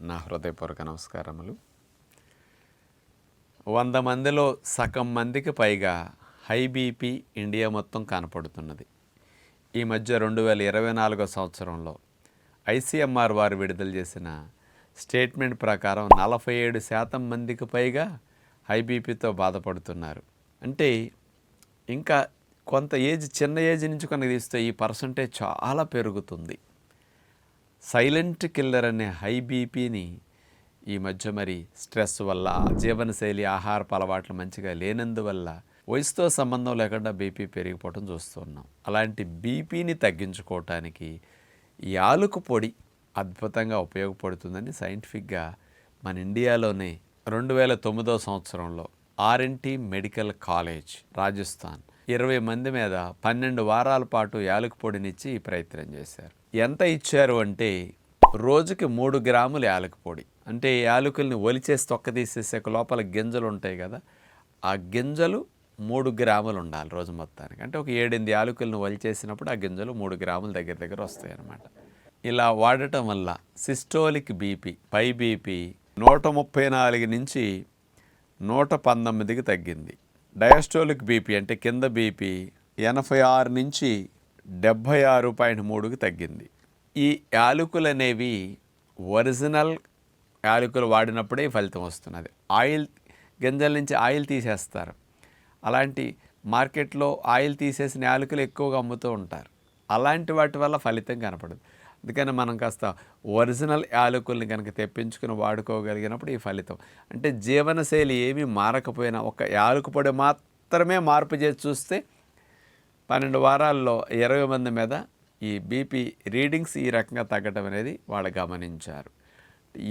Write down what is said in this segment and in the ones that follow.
నా హృదయపూర్వక నమస్కారములు. వంద మందిలో సగం మందికి పైగా హై బీపీ ఇండియా మొత్తం కనపడుతున్నది. ఈ మధ్య రెండు వేల ఇరవై నాలుగో సంవత్సరంలో ఐసీఎంఆర్ వారు విడుదల చేసిన స్టేట్మెంట్ ప్రకారం నలభై ఏడు శాతం మందికి పైగా హై బీపీతో బాధపడుతున్నారు. అంటే ఇంకా కొంత ఏజ్ చిన్న ఏజ్ నుంచి కనుక తీస్తే ఈ పర్సంటేజ్ చాలా పెరుగుతుంది. సైలెంట్ కిల్లర్ అనే హై బీపీని ఈ మధ్య మరి స్ట్రెస్ వల్ల జీవనశైలి ఆహారపు అలవాట్లు మంచిగా లేనందువల్ల వయసుతో సంబంధం లేకుండా బీపీ పెరిగిపోవడం చూస్తున్నాం అలాంటి బీపీని తగ్గించుకోవటానికి ఈ ఆలుకు పొడి అద్భుతంగా ఉపయోగపడుతుందని సైంటిఫిక్గా మన ఇండియాలోనే రెండు వేల తొమ్మిదో సంవత్సరంలో ఆర్ఎన్టీ మెడికల్ కాలేజ్ రాజస్థాన్ ఇరవై మంది మీద పన్నెండు వారాల పాటు యాలకు పొడినిచ్చి ఈ ప్రయత్నం చేశారు. ఎంత ఇచ్చారు అంటే రోజుకి మూడు గ్రాములు యాలక పొడి. అంటే ఈ యాలకుల్ని ఒలిచేసి తొక్క తీసేసాక లోపల గింజలు ఉంటాయి కదా ఆ గింజలు మూడు గ్రాములు ఉండాలి రోజు మొత్తానికి. అంటే ఒక ఏడెనిమిది యాలకులను వలిచేసినప్పుడు ఆ గింజలు మూడు గ్రాముల దగ్గర దగ్గర వస్తాయి అన్నమాట. ఇలా వాడటం వల్ల సిస్టోలిక్ బీపీ పై బీపీ నూట ముప్పై నాలుగు నుంచి నూట పంతొమ్మిదికి తగ్గింది. డయాస్టోలిక్ బీపీ అంటే కింద బీపీ ఎనభై ఆరు నుంచి డెబ్భై ఆరు పాయింట్ మూడుకి తగ్గింది. ఈ యాలకులు అనేవి ఒరిజినల్ యాలకులు వాడినప్పుడే ఫలితం వస్తున్నది. ఆయిల్ గింజల నుంచి ఆయిల్ తీసేస్తారు. అలాంటి మార్కెట్లో ఆయిల్ తీసేసిన యాలకులు ఎక్కువగా అమ్ముతూ ఉంటారు. అలాంటి వాటి వల్ల ఫలితం కనపడదు. అందుకని మనం కాస్త ఒరిజినల్ యాలకుల్ని కనుక తెప్పించుకుని వాడుకోగలిగినప్పుడు ఈ ఫలితం. అంటే జీవనశైలి ఏమీ మారకపోయినా ఒక యాలకు పొడి మాత్రమే మార్పు చేసి చూస్తే పన్నెండు వారాల్లో ఇరవై మంది మీద ఈ బీపీ రీడింగ్స్ ఈ రకంగా తగ్గడం అనేది వాళ్ళు గమనించారు.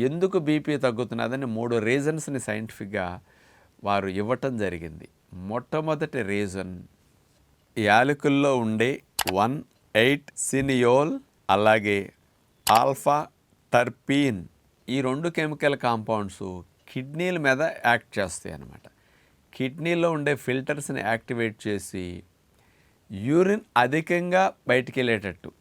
ఎందుకు బీపీ తగ్గుతున్నదని మూడు రీజన్స్ని సైంటిఫిక్గా వారు ఇవ్వటం జరిగింది. మొట్టమొదటి రీజన్ యాలకుల్లో ఉండే వన్ ఎయిట్ సినియోల్ అలాగే ఆల్ఫా టర్పీన్ ఈ రెండు కెమికల్ కాంపౌండ్స్ కిడ్నీల మీద యాక్ట్ చేస్తాయి అన్నమాట కిడ్నీలో ఉండే ఫిల్టర్స్ని యాక్టివేట్ చేసి యూరిన్ అధికంగా బయటికి వెళ్ళేటట్టు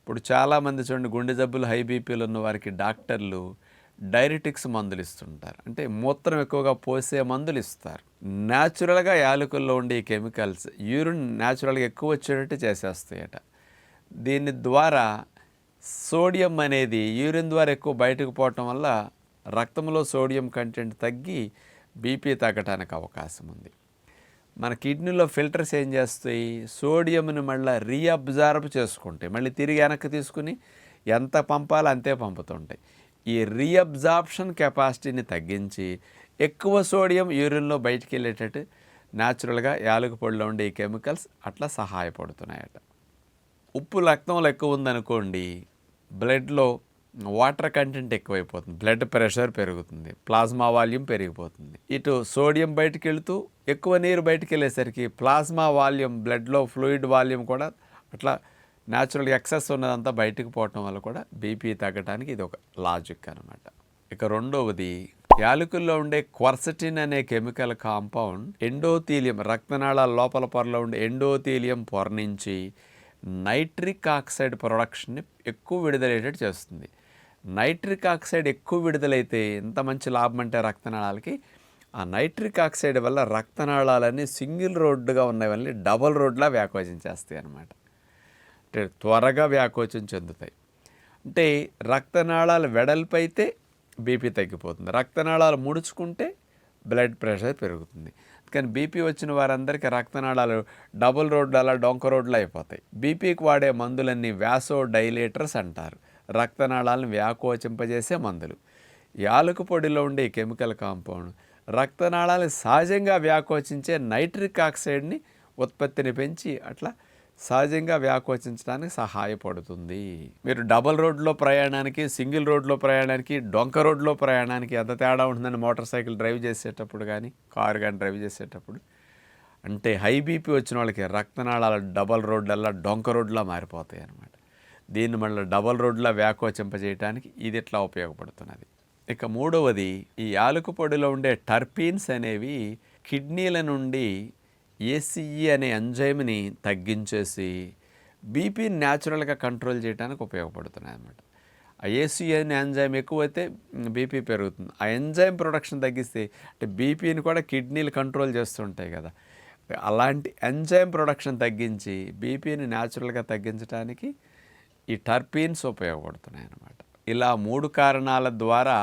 ఇప్పుడు చాలామంది చూడండి గుండె జబ్బులు హై బీపీలు ఉన్న వారికి డాక్టర్లు డైరెటిక్స్ మందులు ఇస్తుంటారు. అంటే మూత్రం ఎక్కువగా పోసే మందులు ఇస్తారు. న్యాచురల్గా యాలకుల్లో ఉండే ఈ కెమికల్స్ యూరిన్ న్యాచురల్గా ఎక్కువ వచ్చేటట్టు చేసేస్తాయట. దీని ద్వారా సోడియం అనేది యూరిన్ ద్వారా ఎక్కువ బయటకు పోవటం వల్ల రక్తంలో సోడియం కంటెంట్ తగ్గి బీపీ తగ్గడానికి అవకాశం ఉంది. మన కిడ్నీలో ఫిల్టర్స్ ఏం చేస్తాయి? సోడియంని మళ్ళీ రీఅబ్జార్బ్ చేసుకుంటాయి. మళ్ళీ తిరిగి వెనక్కి తీసుకుని ఎంత పంపాలో అంతే పంపుతుంటాయి. ఈ రీఅబ్జార్ప్షన్ కెపాసిటీని తగ్గించి ఎక్కువ సోడియం యూరిన్లో బయటికి వెళ్ళేటట్టు న్యాచురల్గా యాలుగు పొడిలో ఉండే ఈ కెమికల్స్ అట్లా సహాయపడుతున్నాయట. ఉప్పు రక్తంలో ఎక్కువ ఉందనుకోండి బ్లడ్లో వాటర్ కంటెంట్ ఎక్కువైపోతుంది. బ్లడ్ ప్రెషర్ పెరుగుతుంది. ప్లాస్మా వాల్యూమ్ పెరిగిపోతుంది. ఇటు సోడియం బయటికి వెళుతూ ఎక్కువ నీరు బయటికి వెళ్ళేసరికి ప్లాస్మా వాల్యూమ్ బ్లడ్లో ఫ్లూయిడ్ వాల్యూమ్ కూడా అట్లా న్యాచురల్ ఎక్సెస్ ఉన్నదంతా బయటకు పోవటం వల్ల కూడా బీపీ తగ్గడానికి ఇది ఒక లాజిక్ అనమాట ఇక రెండవది యాలకుల్లో ఉండే క్వర్సటిన్ అనే కెమికల్ కాంపౌండ్ ఎండోథీలియం రక్తనాళాల లోపల పొరలో ఉండే ఎండోథీలియం పొర నుంచి నైట్రిక్ ఆక్సైడ్ ప్రొడక్షన్ని ఎక్కువ విడుదలయ్యేటట్టు చేస్తుంది. నైట్రిక్ ఆక్సైడ్ ఎక్కువ విడుదలైతే ఎంత మంచి లాభం అంటే రక్తనాళాలకి? ఆ నైట్రిక్ ఆక్సైడ్ వల్ల రక్తనాళాలన్నీ సింగిల్ రోడ్డుగా ఉన్నవన్నీ డబల్ రోడ్లా వ్యాకోచం చేస్తాయి అన్నమాట. అంటే త్వరగా వ్యాకోచం చెందుతాయి. అంటే రక్తనాళాలు వెడల్పు అయితే బీపీ తగ్గిపోతుంది. రక్తనాళాలు ముడుచుకుంటే బ్లడ్ ప్రెషర్ పెరుగుతుంది. కానీ బీపీ వచ్చిన వారందరికీ రక్తనాళాలు డబుల్ రోడ్లు అలా డొంక రోడ్లు అయిపోతాయి. బీపీకి వాడే మందులన్నీ వ్యాసో డైలేటర్స్ అంటారు. రక్తనాళాలను వ్యాకోచింపజేసే మందులు. యాలకు పొడిలో ఉండే కెమికల్ కాంపౌండ్ రక్తనాళాలు సహజంగా వ్యాకోచించే నైట్రిక్ ఆక్సైడ్ని ఉత్పత్తిని పెంచి అట్లా సహజంగా వ్యాకోచించడానికి సహాయపడుతుంది. మీరు డబల్ రోడ్లో ప్రయాణానికి సింగిల్ రోడ్లో ప్రయాణానికి డొంక రోడ్లో ప్రయాణానికి ఎంత తేడా ఉంటుందని మోటార్ సైకిల్ డ్రైవ్ చేసేటప్పుడు కానీ కారు కానీ డ్రైవ్ చేసేటప్పుడు అంటే హై బీపీ వచ్చిన వాళ్ళకి రక్తనాళాలు డబల్ రోడ్లల్లా డొంక రోడ్లా మారిపోతాయి అన్నమాట దీన్ని మళ్ళీ డబల్ రోడ్లా వ్యాకోచింపజేయడానికి ఇది ఇట్లా ఉపయోగపడుతున్నది. ఇక మూడవది ఈ యాలక పొడిలో ఉండే టర్పీన్స్ అనేవి కిడ్నీల నుండి ఏసీఈ అనే ఎంజైమ్ని తగ్గించేసి బీపీని న్యాచురల్గా కంట్రోల్ చేయడానికి ఉపయోగపడుతున్నాయి అన్నమాట. ఆ ఏసీఈ అనే ఎంజైమ్ ఎక్కువైతే బీపీ పెరుగుతుంది. ఆ ఎంజైమ్ ప్రొడక్షన్ తగ్గిస్తే అంటే బీపీని కూడా కిడ్నీలు కంట్రోల్ చేస్తుంటాయి కదా. అలాంటి ఎంజైమ్ ప్రొడక్షన్ తగ్గించి బీపీని న్యాచురల్గా తగ్గించడానికి ఈ టర్పీన్స్ ఉపయోగపడుతున్నాయి అన్నమాట ఇలా మూడు కారణాల ద్వారా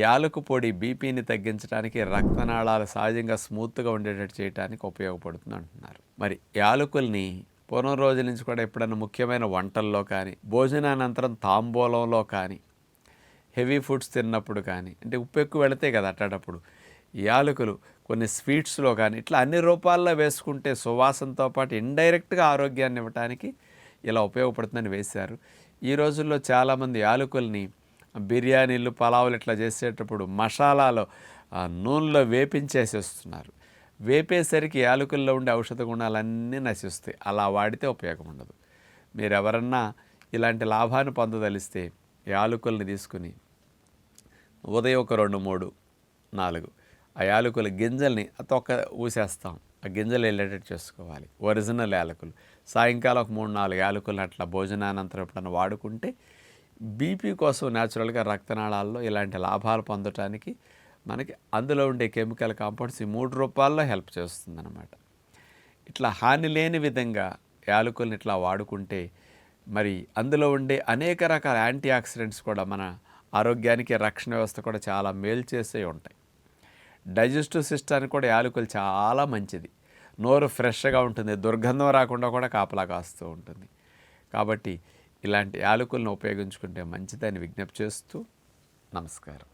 యాలకు పొడి బీపీని తగ్గించడానికి రక్తనాళాలు సహజంగా స్మూత్గా ఉండేటట్టు చేయడానికి ఉపయోగపడుతుంది అంటున్నారు. మరి యాలకుల్ని పూర్వం రోజుల నుంచి కూడా ఎప్పుడైనా ముఖ్యమైన వంటల్లో కానీ భోజనానంతరం తాంబూలంలో కానీ హెవీ ఫుడ్స్ తిన్నప్పుడు కానీ అంటే ఉప్పు ఎక్కువ వెళితే కదా అట్టేటప్పుడు యాలకులు కొన్ని స్వీట్స్లో కానీ ఇట్లా అన్ని రూపాల్లో వేసుకుంటే సువాసనతో పాటు ఇండైరెక్ట్గా ఆరోగ్యాన్ని ఇవ్వడానికి ఇలా ఉపయోగపడుతుందని వేశారు. ఈ రోజుల్లో చాలామంది యాలకుల్ని బిర్యానీలు పలావులు ఇట్లా చేసేటప్పుడు మసాలాలో ఆ, నూనెలో వేపించేసేస్తున్నారు వేపేసరికి యాలకుల్లో ఉండే ఔషధ గుణాలన్నీ నశిస్తాయి. అలా వాడితే ఉపయోగం ఉండదు. మీరు ఎవరన్నా ఇలాంటి లాభాన్ని పొందదలిస్తే యాలకుల్ని తీసుకుని ఉదయం ఒక రెండు మూడు నాలుగు ఆ యాలకుల గింజల్ని తొక్క ఊసేస్తాం. ఆ గింజలు వెళ్ళేటట్టు చేసుకోవాలి. ఒరిజినల్ యాలకులు. సాయంకాలం ఒక మూడు నాలుగు యాలకులు అట్లా భోజనానంతరం ఎప్పుడైనా వాడుకుంటే బీపీ కోసం న్యాచురల్గా రక్తనాళాల్లో ఇలాంటి లాభాలు పొందటానికి మనకి అందులో ఉండే కెమికల్ కాంపౌండ్స్ ఈ మూడు రూపాల్లో హెల్ప్ చేస్తుందన్నమాట. ఇట్లా హాని లేని విధంగా యాలకుల్ని ఇట్లా వాడుకుంటే మరి అందులో ఉండే అనేక రకాల యాంటీ ఆక్సిడెంట్స్ కూడా మన ఆరోగ్యానికి రక్షణ వ్యవస్థ కూడా చాలా మేలు చేసే ఉంటాయి. డైజెస్టివ్ సిస్టానికి కూడా యాలకులు చాలా మంచిది. నోరు ఫ్రెష్గా ఉంటుంది దుర్గంధం రాకుండా కూడా కాపలా కాస్తూ ఉంటుంది. కాబట్టి ఇలాంటి యాలకులను ఉపయోగించుకుంటే మంచిదని విజ్ఞప్తి చేస్తూ నమస్కారం.